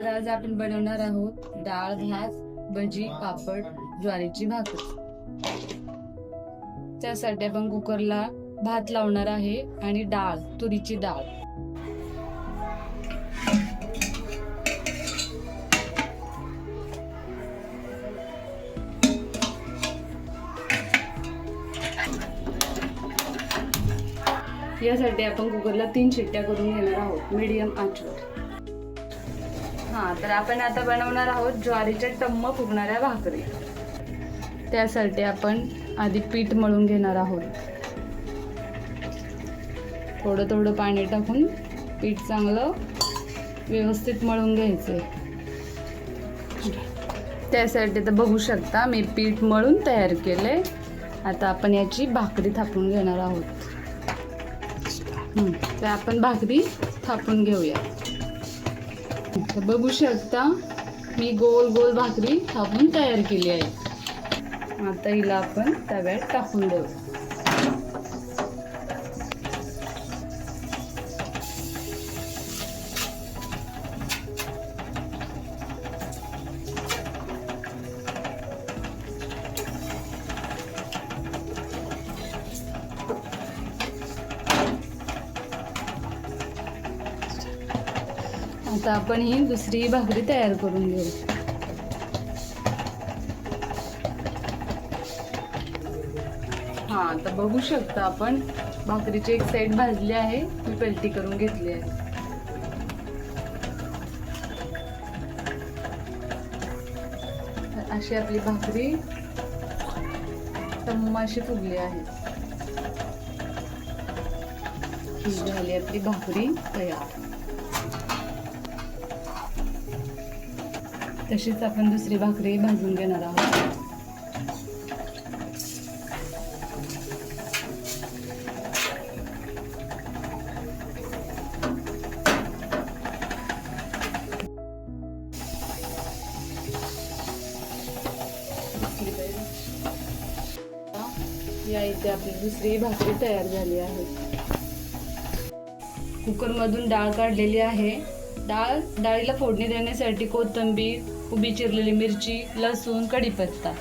तर आज आपण बनवणार आहोत डाळ भात भजी पापड ज्वारीची भाकरी. त्यासाठी आपण कुकरला भात लावणार आहे आणि डाळ तुरीची डाळ. यासाठी आपण कुकरला तीन शिट्ट्या करून घेणार आहोत मीडियम आचवर. हां तर आपण आता बनवणार आहोत ज्वारीच्या टम्म फुगणाऱ्या भाकरी. त्यासाठी आपण आधी पीठ मळून घेणार आहोत. थोडं थोडं पाणी टाकून पीठ चांगलं व्यवस्थित मळून घ्यायचं त्यासाठी तर बघू शकता मी पीठ मळून तयार केले आता आपण याची भाकरी थापून घेणार आहोत. तर आपण भाकरी थापून घेऊया तर बघू शकता मी गोल गोल भाकरी थापून तयार केली आहे. आता हिला आपण तव्यात टाकून देऊ. आता आपण ही दुसरी भाकरी तयार करून घेऊ. हा आता बघू शकता आपण भाकरीची एक साईड भाजली आहे. मी पलटी करून घेतली आहे. तर अशी आपली भाकरी टम्म फुगली आहे. ही झाली आपली भाकरी तयार. तशीच आपण दुसरी भाकरी भाजून घेणार आहोत. या इथे आपली दुसरी भाकरी तयार झाली आहे. कुकरमधून डाळ काढलेली आहे. डाळ डाळीला फोडणी देण्यासाठी कोथिंबीर उभी चिरलेली मिरची लसूण कढीपत्ता.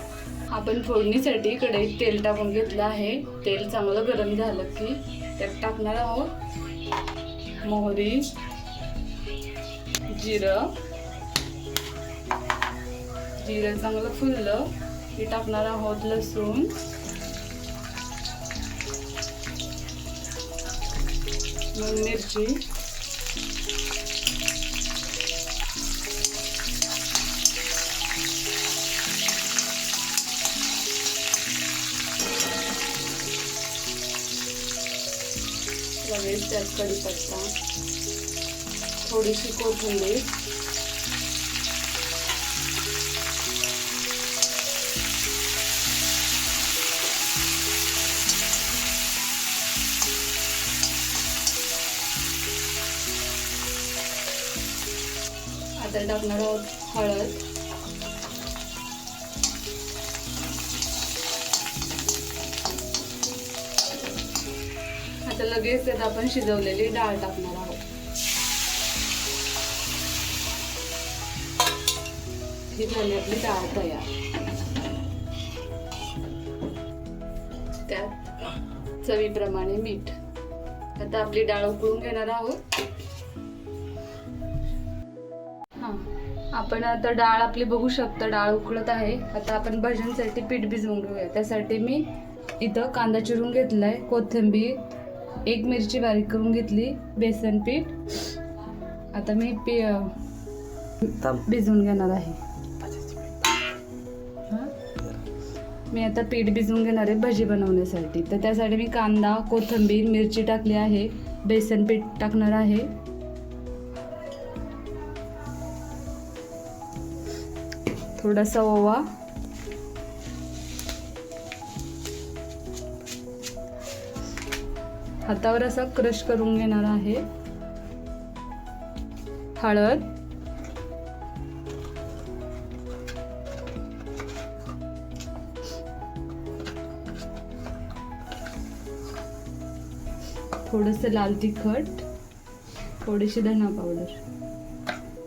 आपण फोडणीसाठी कढईत तेल टाकून घेतलं आहे. तेल चांगलं गरम झालं की त्यात टाकणार आहोत मोहरी जिरं. जिरं चांगलं फुललं की टाकणार आहोत लसूण. मग मिरची. लगेच त्यात कढीपत्ता थोडीशी कोथिंबीर. आता टाकणार आहोत हळद. आता लगेच त्यात आपण शिजवलेली डाळ टाकणार आहोत. ही झाली आपली डाळ तयार. त्यात चवीप्रमाणे मीठ. आता आपली डाळ उकळून घेणार आहोत. आपण आता डाळ आपली बघू शकता डाळ उकळत आहे. आता आपण भजनसाठी पीठ भिजवून घेऊया. त्यासाठी मी इथं कांदा चिरून घेतलाय कोथिंबीर एक मिरची बारीक करून घेतली बेसन पीठ. आता मी पी भिजवून घेणार आहे. हा? मी आता पीठ भिजवून घेणार आहे भजी बनवण्यासाठी. तर त्यासाठी मी कांदा कोथिंबीर मिरची टाकली आहे. बेसन पीठ टाकणार आहे. थोडासा ओवा. हातावर असा क्रश करून घेणार आहे. हळद. थोडंसं लाल तिखट थोडीशी धना पावडर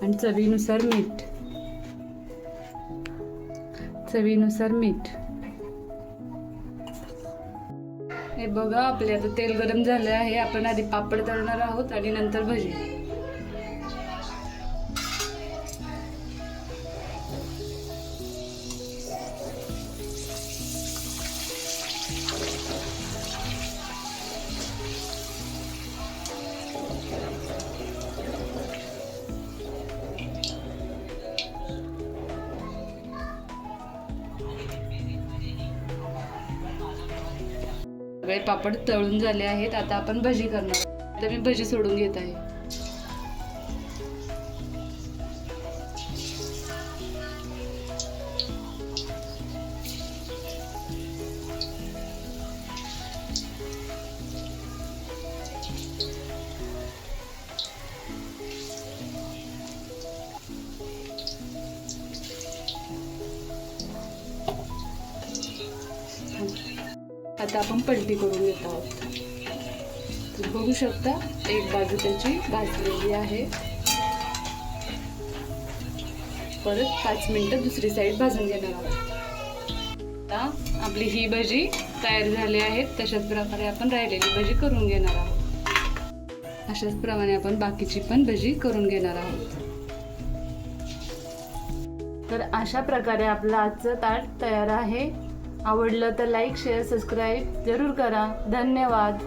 आणि चवीनुसार मीठ. चवीनुसार मीठ. हे बघा आपले आता तेल गरम झालं आहे. आपण आधी पापड तळणार आहोत आणि नंतर भजी. सगळे पापड तळून झाले आहेत. आता आपण भजी करणार आता मी भजी सोडून घेत आहे. आता आपण पलटी करून घेत आहोत. बघू शकता एक बाजू त्याची भाजलेली आहे. परत पाच मिनटं दुसरी साईड भाजून घेणार आहोत. आता आपली ही भजी तयार झाली आहे. तशाच प्रकारे आपण राहिलेली भजी करून घेणार आहोत. अशाच प्रमाणे आपण बाकीची पण भजी करून घेणार आहोत. तर अशा प्रकारे आपलं आजचं ताट तयार आहे. आवडलं तर लाईक शेअर सबस्क्राईब जरूर करा. धन्यवाद.